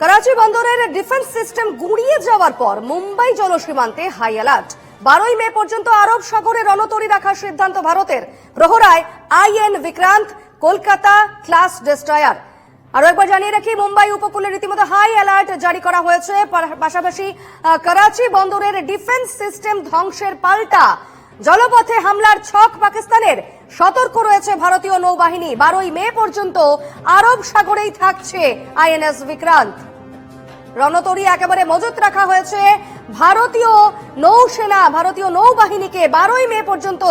করাচি বন্দরের defence system গুঁড়িয়ে যাওয়ার পর মুম্বাই জলসীমান্তে হাই অ্যালার্ট। বারোই মে পর্যন্ত আরব সাগরে রণতরী রাখার সিদ্ধান্ত ভারতের। প্রহরায় IN Vikrant, Kolkata class destroyer. আরও একবার জানিয়ে রাখি, মুম্বাই উপকূলে রীতিমতো হাই অ্যালার্ট জারি করা হয়েছে। পাশাপাশি করাচি বন্দরের ডিফেন্স সিস্টেম ধ্বংসের পাল্টা। জলপথে হামলার ছক পাকিস্তানের। সতর্ক রয়েছে ভারতীয় নৌবাহিনী। বারোই মে পর্যন্ত আরব সাগরেই থাকছে আইএনএস বিক্রান্ত। রণতরী একেবারে মজুত রাখা হয়েছে। ভারতীয় নৌসেনা, ভারতীয় নৌবাহিনীকে বারোই মে পর্যন্ত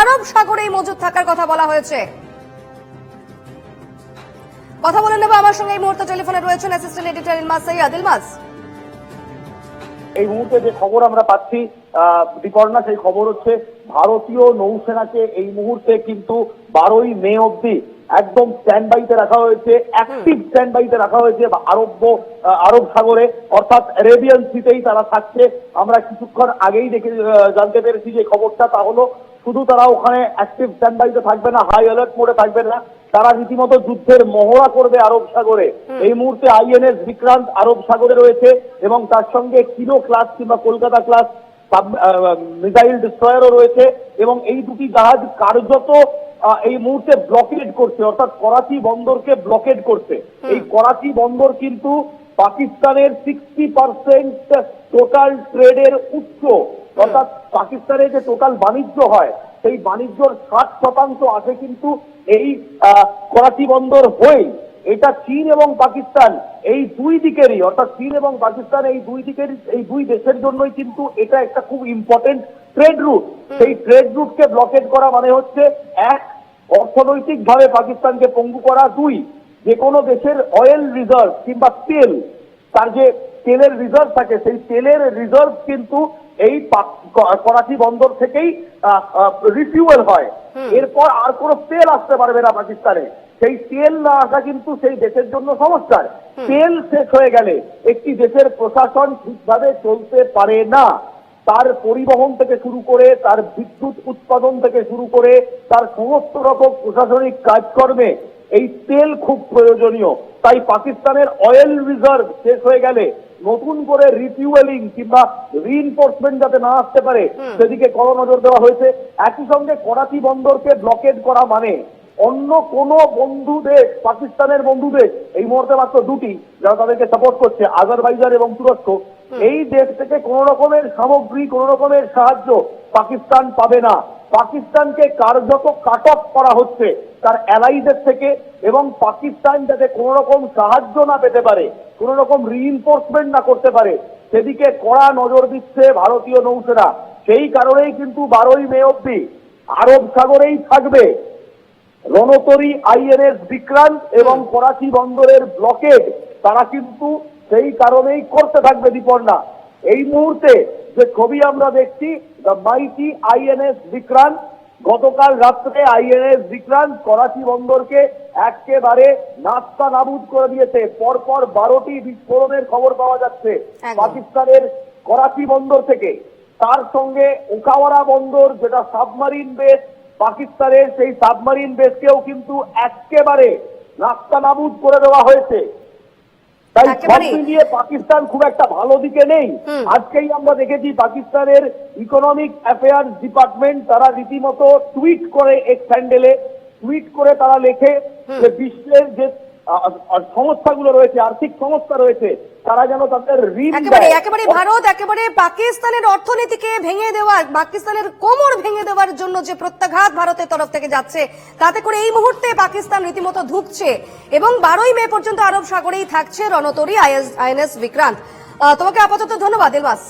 আরব সাগরেই মজুত থাকার কথা বলা হয়েছে। কথা বলে নেব আমার সঙ্গে এই মুহূর্তে টেলিফোনে রয়েছেন অ্যাসিস্ট্যান্ট এডিটর ইলমাস সৈয়দ ইলমাস এই মুহূর্তে যে খবর আমরা পাচ্ছি বিপর্ণা সেই খবর হচ্ছে ভারতীয় নৌসেনাকে এই মুহূর্তে কিন্তু বারোই মে অব্দি একদম স্ট্যান্ড বাইতে রাখা হয়েছে অ্যাক্টিভ স্ট্যান্ড বাইতে রাখা হয়েছে আরব্য আরব সাগরে। অর্থাৎ অ্যারেবিয়ান সিতেই তারা থাকছে। আমরা কিছুক্ষণ আগেই দেখে জানতে পেরেছি যে খবরটা তা হলো শুধু তারা ওখানে অ্যাক্টিভ স্ট্যান্ড বাইতে থাকবে না হাই অ্যালার্ট মোডে থাকবে না। তারা রীতিমতো যুদ্ধের মহড়া করবে আরব সাগরে। এই মুহূর্তে আইএনএস বিক্রান্ত আরব সাগরে রয়েছে এবং তার সঙ্গে কিলো ক্লাস কিংবা কলকাতা ক্লাস মিসাইল ডিস্ট্রয়ারও রয়েছে এবং এই দুটি জাহাজ কার্যত এই মুহূর্তে ব্লকেড করছে অর্থাৎ করাচি বন্দরকে ব্লকেড করছে। এই করাচি বন্দর কিন্তু পাকিস্তানের সিক্সটি পার্সেন্ট টোটাল ট্রেডের উৎস। অর্থাৎ পাকিস্তানের যে টোটাল বাণিজ্য হয়, সেই বাণিজ্যর ষাট শতাংশ আসে কিন্তু এই করাচি বন্দর হয়ে এটা চীন এবং পাকিস্তান এই দুই দিকেরই, অর্থাৎ চীন এবং পাকিস্তান এই দুই দিকের, এই দুই দেশের জন্যই কিন্তু এটা একটা খুব ইম্পর্টেন্ট ট্রেড রুট সেই ট্রেড রুটকে ব্লকেট করা মানে হচ্ছে, এক অর্থনৈতিক ভাবে পাকিস্তানকে পঙ্গু করা। দুই যে কোনো দেশের অয়েল রিজার্ভ কিংবা তেল, তার যে তেলের রিজার্ভ থাকে সেই তেলের রিজার্ভ কিন্তু এই করাচি বন্দর থেকেই রিফিউয়েল হয়। এরপর আর কোনো তেল আসতে পারবে না পাকিস্তানে। সেই তেল না আসা কিন্তু সেই দেশের জন্য সমস্যার। তেল শেষ হয়ে গেলে একটি দেশের প্রশাসন ঠিকভাবে চলতে পারে না। তার পরিবহন থেকে শুরু করে তার বিদ্যুৎ উৎপাদন থেকে শুরু করে তার সমস্ত রকম প্রশাসনিক কাজকর্মে এই তেল খুব প্রয়োজনীয়। তাই পাকিস্তানের অয়েল রিজার্ভ শেষ হয়ে গেলে নতুন করে রিফিউয়েলিং কিংবা রিইনফোর্সমেন্ট যাতে না আসতে পারে সেদিকে কড়া নজর দেওয়া হয়েছে। একই সঙ্গে করাচি বন্দরকে ব্লকেড করা মানে অন্য কোন বন্ধু দেশ পাকিস্তানের বন্ধু দেশ এই মুহূর্তে মাত্র দুটি যারা তাদেরকে সাপোর্ট করছে আজারবাইজান এবং তুরস্ক। এই দেশ থেকে কোন রকমের সামগ্রী কোন রকমের সাহায্য পাকিস্তান পাবে না। পাকিস্তানকে কার্যত কাট অফ করা হচ্ছে তার অ্যালাইদের থেকে এবং পাকিস্তান যাতে কোন রকম সাহায্য না পেতে পারে কোন রকম রিইনফোর্সমেন্ট না করতে পারে, সেদিকে কড়া নজর দিচ্ছে ভারতীয় নৌসেনা। সেই কারণেই কিন্তু বারোই মে অব্দি আরব সাগরেই থাকবে রণতরী আইএনএস বিক্রান্ত এবং করাচি বন্দরের ব্লকেড তারা কিন্তু সেই কারণেই করতে থাকবে বিপন্না এই মুহূর্তে যে ছবি আমরা দেখছি দ্য মাইটি আইএনএস বিক্রান্ত গতকাল রাত্রে আইএনএস বিক্রান্ত করাচি বন্দরকে একেবারে নাস্তা নাবুদ করে দিয়েছে। পরপর বারোটি বিস্ফোরণের খবর পাওয়া যাচ্ছে পাকিস্তানের করাচি বন্দর থেকে। তার সঙ্গে ওকাওয়ারা বন্দর যেটা সাবমারিন বেস পাকিস্তানের সেই সাবমারিন বেসকেও কিন্তু একেবারে নাস্তা নাবুদ করে দেওয়া হয়েছে। তাই সব মিলিয়ে পাকিস্তান খুব একটা ভালো দিকে নেই। আজকেই আমরা দেখেছি পাকিস্তানের ইকোনমিক অ্যাফেয়ার্স ডিপার্টমেন্ট তারা রীতিমতো টুইট করে এক স্যান্ডেলে টুইট করে তারা লেখে যে বিশ্বের যে সংস্থাগুলো রয়েছে, আর্থিক সংস্থা রয়েছে, তারা যেন তাদের ঋণ একেবারে। একেবারে ভারত, একেবারে পাকিস্তানের অর্থনীতিকে ভেঙে দেওয়া, পাকিস্তানের কোমর ভেঙে দেওয়ার জন্য যে প্রত্যাঘাত ভারতের তরফ থেকে যাচ্ছে, তাতে করে এই মুহূর্তে পাকিস্তান রীতিমতো ধুকছে এবং বারোই মে পর্যন্ত আরব সাগরেই থাকছে রণতরী আইএনএস বিক্রান্ত তোমাকে আপাতত ধন্যবাদ, এলবাস